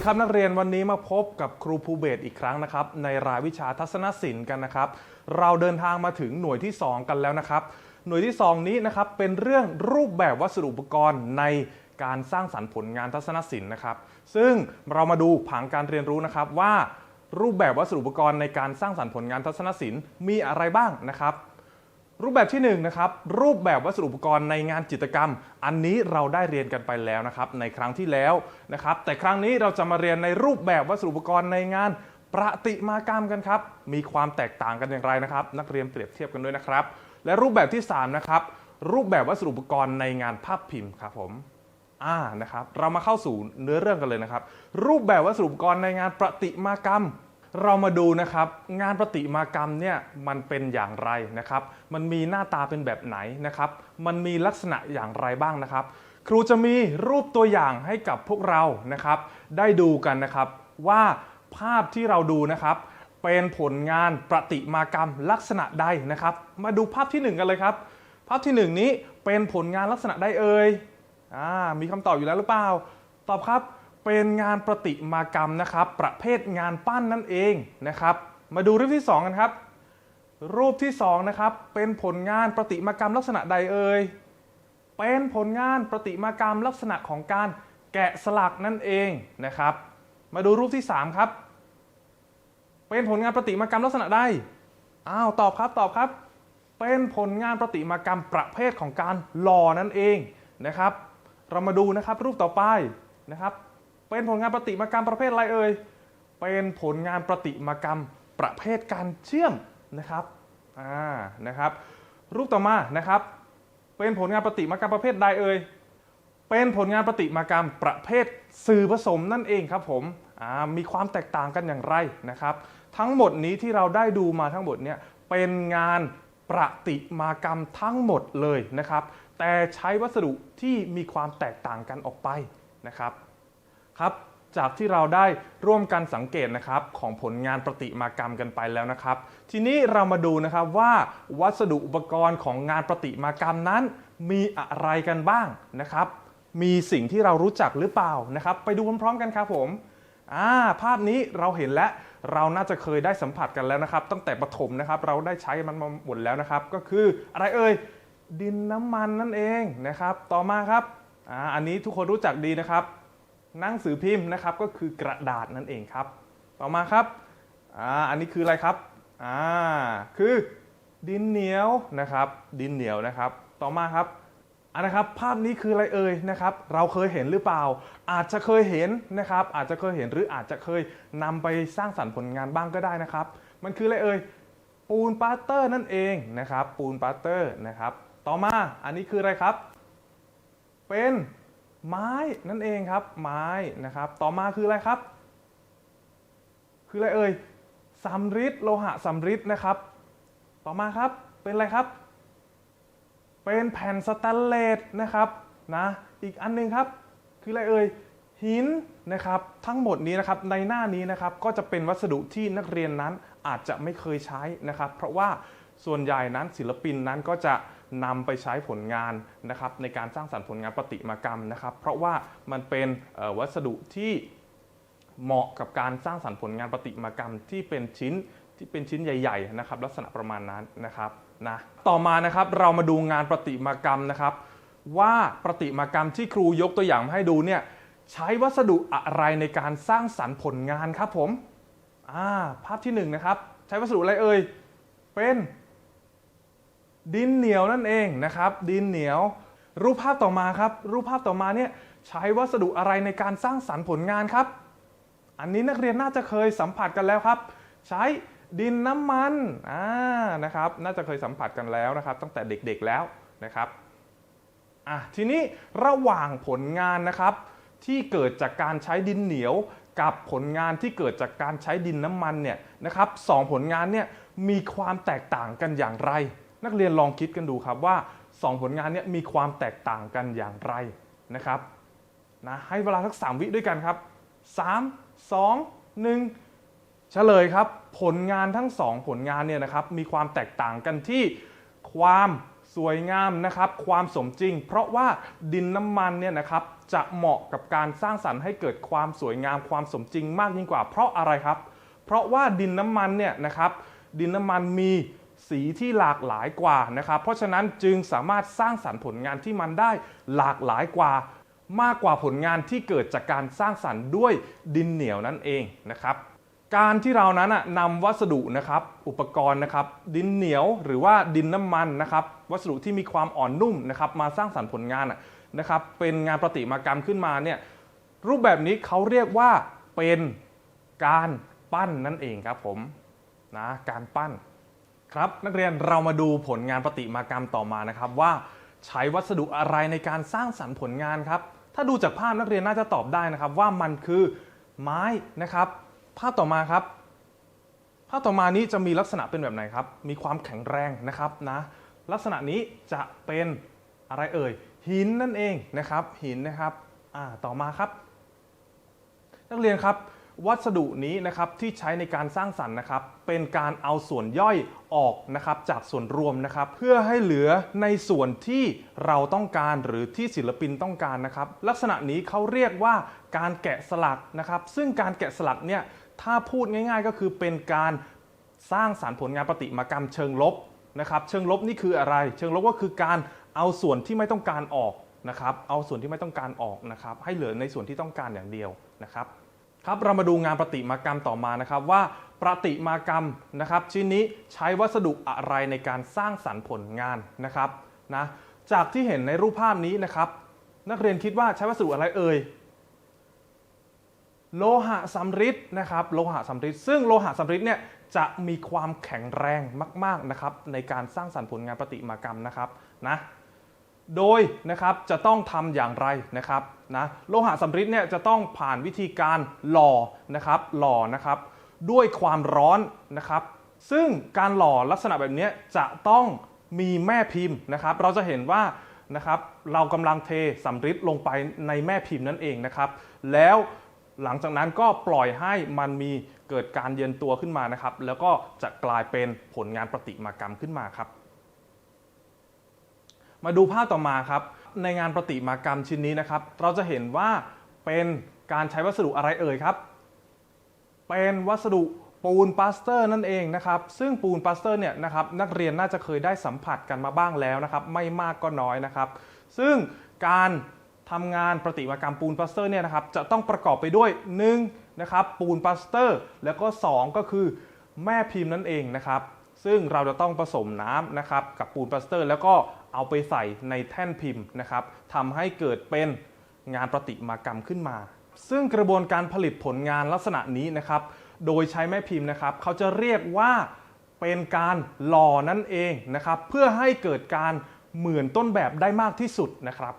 ดีครับนักเรียนวันนี้มาพบกับครูภูเบศอีกครั้งนะครับ ในรายวิชาทัศนศิลป์กันนะครับ เราเดินทางมาถึงหน่วยที่ 2 กันแล้วนะครับ หน่วยที่ 2 นี้นะครับเป็นเรื่องรูปแบบวัสดุอุปกรณ์ในการสร้างสรรค์ผลงานทัศนศิลป์นะครับ ซึ่งเรามาดูผังการเรียนรู้นะครับว่ารูปแบบวัสดุอุปกรณ์ในการสร้างสรรค์ผลงานทัศนศิลป์มีอะไรบ้างนะครับ รูปแบบที่1นงนะครับรูปแบบวัสดุอุปกรณ์ในงานจิตรกรรม อันนี้เราได้เรียนกันไปแล้วนะครับในครั้งที่แล้วนะครับแต่ครั้งนี้เราจะมาเรียนในรูปแบบวัสดุอุปกรณ์ในงานประติมากรรมกันครับมีความแตกต่างกันอย่างไรนะครับ นักเรียนเปรียบเทียบกันด้วยนะครับ และรูปแบบที่3นะครับรูปแบบวัสดุอุปกรณ์ในงานภาพพิมพ์ครับผมอ่านะครับเรามาเข้าสู่เนื้อเรื่องกันเลยนะครับ รูปแบบวัสดุอุปกรณ์ในงานประติมากรรม เรามาดูนะครับงานประติมากรรมเนี่ยมันเป็นอย่างไรนะครับ มันมีหน้าตาเป็นแบบไหนนะครับ มันมีลักษณะอย่างไรบ้างนะครับ ครูจะมีรูปตัวอย่างให้กับพวกเรานะครับ ได้ดูกันนะครับว่าภาพที่เราดูนะครับ เป็นผลงานประติมากรรมลักษณะใดนะครับ มาดูภาพที่หนึ่งกันเลยครับ ภาพที่หนึ่งนี้เป็นผลงานลักษณะใดเอ่ยอ่ามีคำตอบอยู่แล้วหรือเปล่า ตอบครับ เป็นงานประติมากรรมนะครับ ประเภทงานปั้นนั่นเองนะครับ มาดูรูปที่ 2 กันครับ รูปที่2นะครับเป็นผลงานประติมากรรมลักษณะใดเอ่ยเป็นผลงานประติมากรรมลักษณะของการแกะสลักนั่นเองนะครับ มาดูรูปที่ 3 ครับ เป็นผลงานประติมากรรมลักษณะใดอ้าวตอบครับตอบครับ เป็นผลงานประติมากรรมประเภทของการหล่อนั่นเองนะครับ เรามาดูนะครับรูปต่อไปนะครับ เป็นผลงานประติมากรรมประเภทอะไรเอ่ย เป็นผลงานประติมากรรมประเภทการเชื่อมนะครับ อ่า นะครับ รูปต่อมานะครับ เป็นผลงานประติมากรรมประเภทใดเอ่ย เป็นผลงานประติมากรรมประเภทสื่อผสมนั่นเองครับผม อ่า มีความแตกต่างกันอย่างไรนะครับ ทั้งหมดนี้ที่เราได้ดูมาทั้งหมดเนี่ย เป็นงานประติมากรรมทั้งหมดเลยนะครับ แต่ใช้วัสดุที่มีความแตกต่างกันออกไปนะครับ ครับจากที่เราได้ร่วมกันสังเกตนะครับของผลงานประติมากรรมกันไปแล้วนะครับ ทีนี้เรามาดูนะครับว่าวัสดุอุปกรณ์ของงานประติมากรรมนั้น มีอะไรกันบ้างนะครับ มีสิ่งที่เรารู้จักหรือเปล่านะครับ ไปดูพร้อมๆกันครับผมอ่าภาพนี้เราเห็นและเราน่าจะเคยได้สัมผัสกันแล้วนะครับ ตั้งแต่ประถมนะครับ เราได้ใช้มันมาหมดแล้วนะครับ ก็คืออะไรเอ่ยดินน้ำมันนั่นเองนะครับ ต่อมาครับอ่าอันนี้ทุกคนรู้จักดีนะครับ หนังสือพิมพ์นะครับก็คือกระดาษนั่นเองครับ ต่อมาครับอ่าอันนี้คืออะไรครับอ่าคือดินเหนียวนะครับ ดินเหนียวนะครับ ต่อมาครับอันนะครับภาพนี้คืออะไรเอ่ยนะครับ เราเคยเห็นหรือเปล่า อาจจะเคยเห็นนะครับ อาจจะเคยเห็นหรืออาจจะเคยนำไปสร้างสรรค์ผลงานบ้างก็ได้นะครับ มันคืออะไรเอ่ยปูนปาเตอร์นั่นเองนะครับ ปูนปาเตอร์นะครับ ต่อมาอันนี้คืออะไรครับ เป็น ไม้นั่นเองครับ ไม้นะครับ ต่อมาคืออะไรครับ คืออะไรเอ่ยสำริดโลหะสำริดนะครับ ต่อมาครับเป็นอะไรครับ เป็นแผ่นสแตนเลสนะครับนะอีกอันหนึงครับ คืออะไรเอ่ยหินนะครับทั้งหมดนี้นะครับในหน้านี้นะครับก็จะเป็นวัสดุที่นักเรียนนั้นอาจจะไม่เคยใช้นะครับ เพราะว่าส่วนใหญ่นั้นศิลปินนั้นก็จะ นำไปใช้ผลงานนะครับในการสร้างสรรค์ผลงานประติมากรรมนะครับ เพราะว่ามันเป็นวัสดุที่เหมาะกับการสร้างสรรค์ผลงานประติมากรรมที่เป็นชิ้นที่เป็นชิ้นใหญ่ๆนะครับ ลักษณะประมาณนั้นนะครับนะต่อมานะครับเรามาดูงานประติมากรรมนะครับ ว่าประติมากรรมที่ครูยกตัวอย่างมาให้ดูเนี่ยใช้วัสดุอะไรในการสร้างสรรค์ผลงานครับผมภาพที่หนึ่งนะครับ ใช้วัสดุอะไรเอ่ยเป็น ดินเหนียวนั่นเองนะครับ ดินเหนียว รูปภาพต่อมาครับ รูปภาพต่อมาเนี่ยใช้วัสดุอะไรในการสร้างสรรค์ผลงานครับ อันนี้นักเรียนน่าจะเคยสัมผัสกันแล้วครับ ใช้ดินน้ำมันอ่านะครับ น่าจะเคยสัมผัสกันแล้วนะครับ ตั้งแต่เด็กๆแล้วนะครับอะทีนี้ระหว่างผลงานนะครับ ที่เกิดจากการใช้ดินเหนียวกับผลงานที่เกิดจากการใช้ดินน้ำมันเนี่ยนะครับสองผลงานเนี่ยมีความแตกต่างกันอย่างไร นักเรียนลองคิดกันดูครับว่าสองผลงานนี่ยมีความแตกต่างกันอย่างไรนะครับนะให้เวลาสักสามวิด้วยกันครับสามสองหนึ่งเฉลยครับ ผลงานทั้งสองผลงานเนี่ยนะครับมีความแตกต่างกันที่ความสวยงามนะครับความสมจริง เพราะว่าดินน้ำมันเนี่ยนะครับจะเหมาะกับการสร้างสรรค์ให้เกิดความสวยงามความสมจริงมากยิ่งกว่า เพราะอะไรครับ เพราะว่าดินน้ำมันเนี่ยนะครับดินน้ำมันมี สีที่หลากหลายกว่านะครับ เพราะฉะนั้นจึงสามารถสร้างสรรค์ผลงานที่มันได้หลากหลายกว่า มากกว่าผลงานที่เกิดจากการสร้างสรรค์ด้วยดินเหนียวนั่นเองนะครับ การที่เรานั้นนะนำวัสดุนะครับอุปกรณ์นะครับ ดินเหนียวหรือว่าดินน้ำมันนะครับ วัสดุที่มีความอ่อนนุ่มนะครับมาสร้างสรรค์ผลงานนะครับเป็นงานประติมากรรมขึ้นมาเนี่ยรูปแบบนี้เขาเรียกว่าเป็นการปั้นนั่นเองครับผมนะการปั้น ครับนักเรียนเรามาดูผลงานประติมากรรมต่อมานะครับว่าใช้วัสดุอะไรในการสร้างสรรค์ผลงานครับ ถ้าดูจากภาพนักเรียนน่าจะตอบได้นะครับ ว่ามันคือไม้นะครับ ภาพต่อมาครับ ภาพต่อมานี้จะมีลักษณะเป็นแบบไหนครับ มีความแข็งแรงนะครับนะ ลักษณะนี้จะเป็นอะไรเอ่ย หินนั่นเองนะครับ หินนะครับ อ่า ต่อมาครับ นักเรียนครับ วัสดุนี้นะครับที่ใช้ในการสร้างสรรค์นะครับเป็นการเอาส่วนย่อยออกนะครับจากส่วนรวมนะครับเพื่อให้เหลือในส่วนที่เราต้องการหรือที่ศิลปินต้องการนะครับลักษณะนี้เขาเรียกว่าการแกะสลักนะครับซึ่งการแกะสลักเนี่ยถ้าพูดง่ายๆ ก็คือเป็นการสร้างสารรค์ผลงานประติมากรรมเชิงลบนะครับเชิงลบนี่คืออะไร เชิงลบก็คือการเอาส่วนที่ไม่ต้องการออกนะครับเอาส่วนที่ไม่ต้องการออกนะครับให้เหลือในส่วนที่ต้องการอย่างเดียวนะครับ ครับเรามาดูงานประติมากรรมต่อมานะครับว่าประติมากรรมนะครับชิ้นนี้ใช้วัสดุอะไรในการสร้างสรรค์ผลงานนะครับนะจากที่เห็นในรูปภาพนี้นะครับ นักเรียนคิดว่าใช้วัสดุอะไรเอ่ยโลหะสำริดนะครับโลหะสำริดซึ่งโลหะสำริดเนี่ยจะมีความแข็งแรงมาก ๆนะครับ ในการสร้างสรรค์ผลงานประติมากรรมนะครับนะ โดยนะครับจะต้องทำอย่างไรนะครับนะโลหะสำริดเนี่ยจะต้องผ่านวิธีการหล่อนะครับหล่อนะครับด้วยความร้อนนะครับซึ่งการหล่อลักษณะแบบนี้จะต้องมีแม่พิมพ์นะครับ เราจะเห็นว่านะครับเรากำลังเทสำริดลงไปในแม่พิมพ์นั่นเองนะครับ แล้วหลังจากนั้นก็ปล่อยให้มันมีเกิดการเย็นตัวขึ้นมานะครับ แล้วก็จะกลายเป็นผลงานประติมากรรมขึ้นมาครับ มาดูภาพต่อมาครับ ในงานประติมากรรมชิ้นนี้นะครับ เราจะเห็นว่าเป็นการใช้วัสดุอะไรเอ่ยครับ เป็นวัสดุปูนปลาสเตอร์นั่นเองนะครับ ซึ่งปูนปลาสเตอร์เนี่ยนะครับนักเรียนน่าจะเคยได้สัมผัสกันมาบ้างแล้วนะครับ ไม่มากก็น้อยนะครับ ซึ่งการทำงานประติมากรรมปูนปลาสเตอร์เนี่ยนะครับจะต้องประกอบไปด้วย1นะครับปูนปลาสเตอร์ แล้วก็ 2 ก็คือแม่พิมพ์นั่นเองนะครับ ซึ่งเราจะต้องผสมน้ำนะครับกับปูนปลาสเตอร์ แล้วก็เอาไปใส่ในแท่นพิมพ์นะครับทำให้เกิดเป็นงานประติมากรรมขึ้นมา ซึ่งกระบวนการผลิตผลงานลักษณะนี้นะครับ โดยใช้แม่พิมพ์นะครับ เขาจะเรียกว่าเป็นการหล่อนั่นเองนะครับ เพื่อให้เกิดการเหมือนต้นแบบได้มากที่สุดนะครับ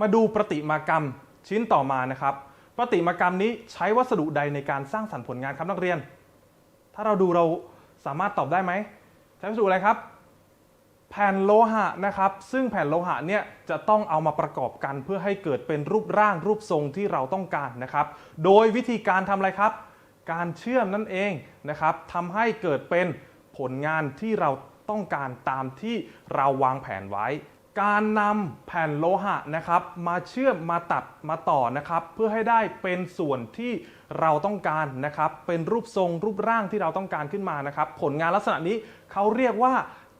มาดูประติมากรรมชิ้นต่อมานะครับ ประติมากรรมนี้ใช้วัสดุใดในการสร้างสรรค์ผลงานครับนักเรียน ถ้าเราดูเราสามารถตอบได้ไหมใช้วัสดุอะไรครับ แผ่นโลหะนะครับ ซึ่งแผ่นโลหะเนี่ยจะต้องเอามาประกอบกันเพื่อให้เกิดเป็นรูปร่างรูปทรงที่เราต้องการนะครับ โดยวิธีการทำอะไรครับ การเชื่อมนั่นเองนะครับทำให้เกิดเป็นผลงานที่เราต้องการตามที่เราวางแผนไว้ การนำแผ่นโลหะนะครับ มาเชื่อมมาตัดมาต่อนะครับ เพื่อให้ได้เป็นส่วนที่เราต้องการนะครับ เป็นรูปทรงรูปร่างที่เราต้องการขึ้นมานะครับ ผลงานลักษณะนี้เขาเรียกว่า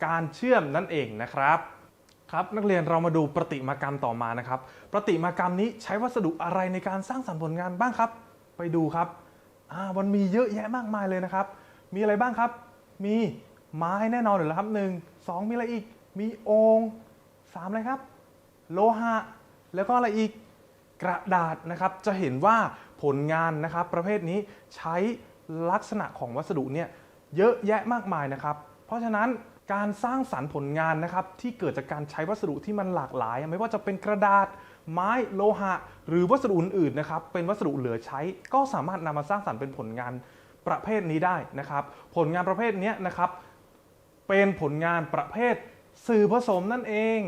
การเชื่อมนั่นเองนะครับครับนักเรียนเรามาดูประติมากรรมต่อมานะครับ ประติมากรรมนี้ใช้วัสดุอะไรในการสร้างสรรค์ผลงานบ้างครับ ไปดูครับอ่ามันมีเยอะแยะมากมายเลยนะครับ มีอะไรบ้างครับ มีไม้แน่นอนหรือครับหนึ่งสองมีอะไรอีก มีองค์ 3เลยครับ โลหะ แล้วก็อะไรอีกกระดาษนะครับ จะเห็นว่าผลงานนะครับ ประเภทนี้ใช้ลักษณะของวัสดุเนี่ยเยอะแยะมากมายนะครับ เพราะฉะนั้นการสร้างสารรค์ผลงานนะครับ ที่เกิดจากการใช้วัสดุที่มันหลากหลาย ไม่ว่าจะเป็นกระดาษ ไม้โลหะ หรือวัสดุอื่นๆนะครับ เป็นวัสดุเหลือใช้ ก็สามารถนำมาสร้างสารรค์เป็นผลงานประเภทนี้ได้นะครับ ผลงานประเภทนี้นะครับ เป็นผลงานประเภท สื่อผสมนั่นเอง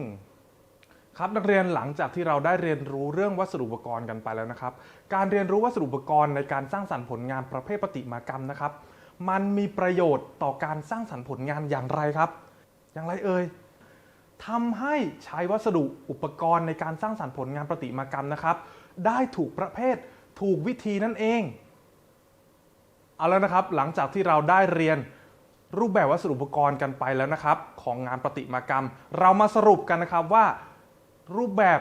ครับนักเรียนหลังจากที่เราได้เรียนรู้เรื่องวัสดุอุปกรณ์กันไปแล้วนะครับ การเรียนรู้วัสดุอุปกรณ์ในการสร้างสรรค์ผลงานประเภทประติมากรรมนะครับ มันมีประโยชน์ต่อการสร้างสรรค์ผลงานอย่างไรครับ อย่างไรเอ่ยทำให้ใช้วัสดุอุปกรณ์ในการสร้างสรรค์ผลงานประติมากรรมนะครับ ได้ถูกประเภทถูกวิธีนั่นเอง เอาแล้วนะครับหลังจากที่เราได้เรียน รูปแบบวัสดุอุปกรณ์กันไปแล้วนะครับ ของงานประติมากรรม เรามาสรุปกันนะครับว่า รูปแบบ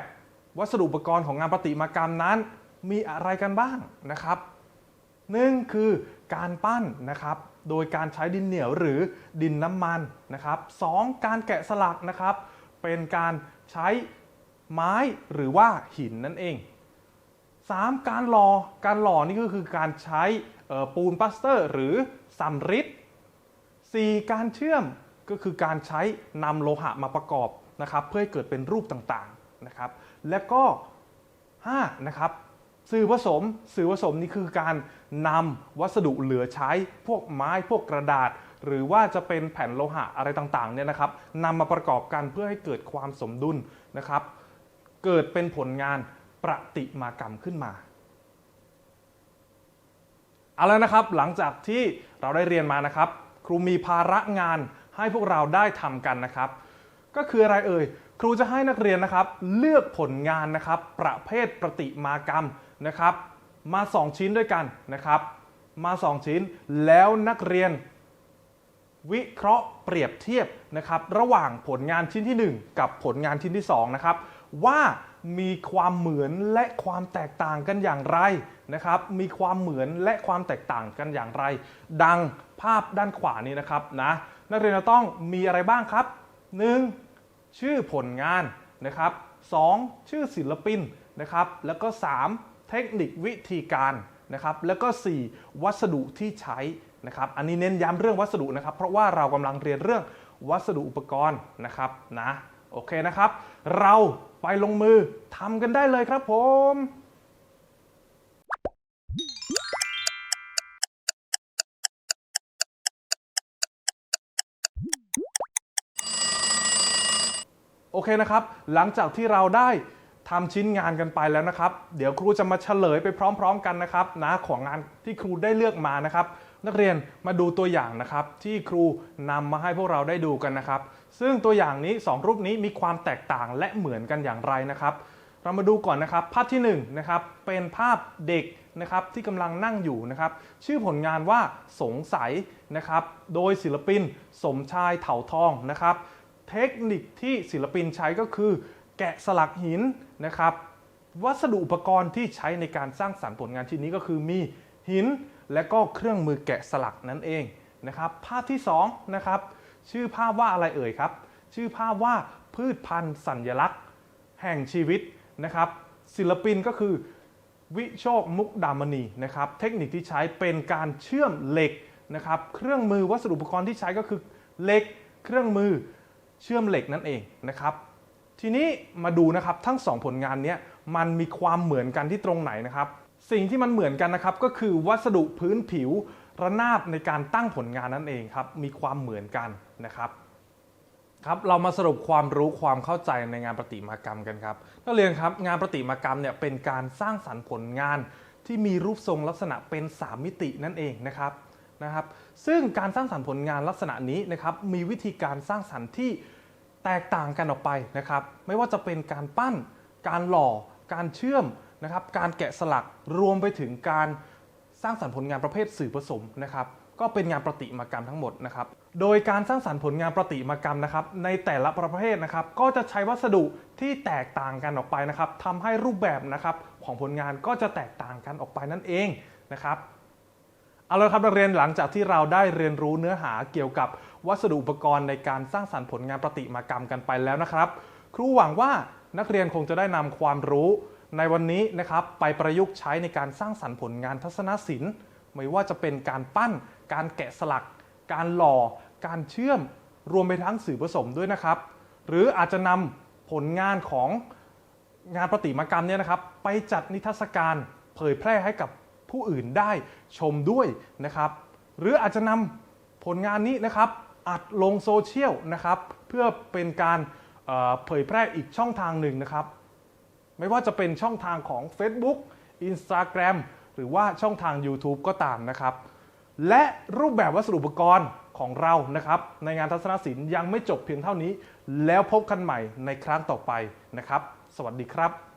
วัสดุอุปกรณ์ของงานประติมากรรมนั้น มีอะไรกันบ้างนะครับหนึ่งคือการปั้นนะครับ โดยการใช้ดินเหนียวหรือดินน้ำมันนะครับสองการแกะสลักนะครับ เป็นการใช้ไม้หรือว่าหินนั่นเอง 3. การหล่อการหล่อนี่ก็คือการใช้ปูนปลาสเตอร์ หรือสำริด 4. การเชื่อมก็คือการใช้นำโลหะมาประกอบนะครับเพื่อให้เกิดเป็นรูปต่างๆนะครับและก็ 5. นะครับสื่อผสมสื่อผสมนี่คือการนำวัสดุเหลือใช้พวกไม้พวกกระดาษ หรือว่าจะเป็นแผ่นโลหะอะไรต่างๆเนี่ยนะครับนำมาประกอบกันเพื่อให้เกิดความสมดุลนะครับ เกิดเป็นผลงานประติมากรรมขึ้นมาเอาแล้วนะครับหลังจากที่เราได้เรียนมานะครับ รูมีภาระงานให้พวกเราได้ทำกันนะครับ ก็คืออะไรเอ่ย ครูจะให้นักเรียนนะครับ เลือกผลงานนะครับ ประเภทประติมากรรมนะครับ มา 2 ชิ้นด้วยกันนะครับ มา 2 ชิ้นแล้วนักเรียน วิเคราะห์เปรียบเทียบนะครับ ระหว่างผลงานชิ้นที่ 1 กับผลงานชิ้นที่2นะครับว่า มีความเหมือนและความแตกต่างกันอย่างไรนะครับ มีความเหมือนและความแตกต่างกันอย่างไร ดังภาพด้านขวานี้นะครับนะนักเรียนจะต้องมีอะไรบ้างครับ 1. ชื่อผลงานนะครับ 2. ชื่อศิลปินนะครับ แล้วก็ 3. เทคนิควิธีการนะครับ แล้วก็ 4. วัสดุที่ใช้นะครับ อันนี้เน้นย้ำเรื่องวัสดุนะครับ เพราะว่าเรากำลังเรียนเรื่องวัสดุอุปกรณ์นะครับนะ โอเคนะครับ เราไปลงมือทำกันได้เลยครับผมโอเคนะครับ หลังจากที่เราได้ทำชิ้นงานกันไปแล้วนะครับ เดี๋ยวครูจะมาเฉลยไปพร้อม ๆ กันนะครับนะของงานที่ครูได้เลือกมานะครับ นักเรียนมาดูตัวอย่างนะครับ ที่ครูนำมาให้พวกเราได้ดูกันนะครับ ซึ่งตัวอย่างนี้ 2 รูปนี้มีความแตกต่างและเหมือนกันอย่างไรนะครับ เรามาดูก่อนนะครับ ภาพที่1นะครับเป็นภาพเด็กนะครับที่กำลังนั่งอยู่นะครับ ชื่อผลงานว่าสงสัยนะครับ โดยศิลปินสมชายเถาทองนะครับ เทคนิคที่ศิลปินใช้ก็คือ แกะสลักหินนะครับ วัสดุอุปกรณ์ที่ใช้ในการสร้างสรรค์ผลงานชิ้นนี้ก็คือมีหิน และก็เครื่องมือแกะสลักนั่นเองนะครับภาพที่2นะครับชื่อภาพว่าอะไรเอ่ยครับ ชื่อภาพว่าพืชพันธุ์สัญลักษณ์ แห่งชีวิตนะครับ ศิลปินก็คือวิโชคมุกดามณีนะครับ เทคนิคที่ใช้เป็นการเชื่อมเหล็กนะครับ เครื่องมือวัสดุอุปกรณ์ที่ใช้ก็คือเหล็ก เครื่องมือเชื่อมเหล็กนั่นเองนะครับ ทีนี้มาดูนะครับทั้งสองผลงานนี้มันมีความเหมือนกันที่ตรงไหนนะครับ สิ่งที่มันเหมือนกันนะครับก็คือวัสดุพื้นผิวระนาบในการตั้งผลงานนั่นเองครับมีความเหมือนกันนะครับครับเรามาสรุปความรู้ความเข้าใจในงานประติมากรรมกันครับนักเรียนครับงานประติมากรรมเนี่ยเป็นการสร้างสรรค์ผลงานที่มีรูปทรงลักษณะเป็น 3 มิตินั่นเองนะครับนะครับ ซึ่งการสร้างสรรค์ผลงานลักษณะนี้นะครับมีวิธีการสร้างสรรค์ที่แตกต่างกันออกไปนะครับ ไม่ว่าจะเป็นการปั้น การหล่อ การเชื่อม นะครับการแกะสลักรวมไปถึงการสร้างสรรค์ผลงานประเภทสื่อผสมนะครับก็เป็นงานประติมากรรมทั้งหมดนะครับ โดยการสร้างสรรค์ผลงานประติมากรรมนะครับ ในแต่ละประเภทนะครับ ก็จะใช้วัสดุที่แตกต่างกันออกไปนะครับทำให้รูปแบบนะครับของผลงานก็จะแตกต่างกันออกไปนั่นเองนะครับ เอาละครับนักเรียนหลังจากที่เราได้เรียนรู้เนื้อหาเกี่ยวกับวัสดุอุปกรณ์ในการสร้างสรรค์ผลงานประติมากรรมกันไปแล้วนะครับ ครูหวังว่านักเรียนคงจะได้นำความรู้ ในวันนี้นะครับไปประยุกต์ใช้ในการสร้างสรรค์ผลงานทัศนศิลป์ ไม่ว่าจะเป็นการปั้น การแกะสลัก การหล่อ การเชื่อม รวมไปทั้งสื่อผสมด้วยนะครับ หรืออาจจะนำผลงานของงานประติมากรรมเนี่ยนะครับ ไปจัดนิทรรศการเผยแพร่ให้กับผู้อื่นได้ชมด้วยนะครับ หรืออาจจะนำผลงานนี้นะครับอัดลงโซเชียลนะครับ เพื่อเป็นการเอ่อเผยแพร่อีกช่องทางหนึ่งนะครับ ไม่ว่าจะเป็นช่องทางของ Facebook Instagram หรือว่าช่องทาง YouTube ก็ตามนะครับ และรูปแบบวัสดุอุปกรณ์ของเรานะครับ ในงานทัศนศิลป์ยังไม่จบเพียงเท่านี้ แล้วพบกันใหม่ในครั้งต่อไปนะครับ สวัสดีครับ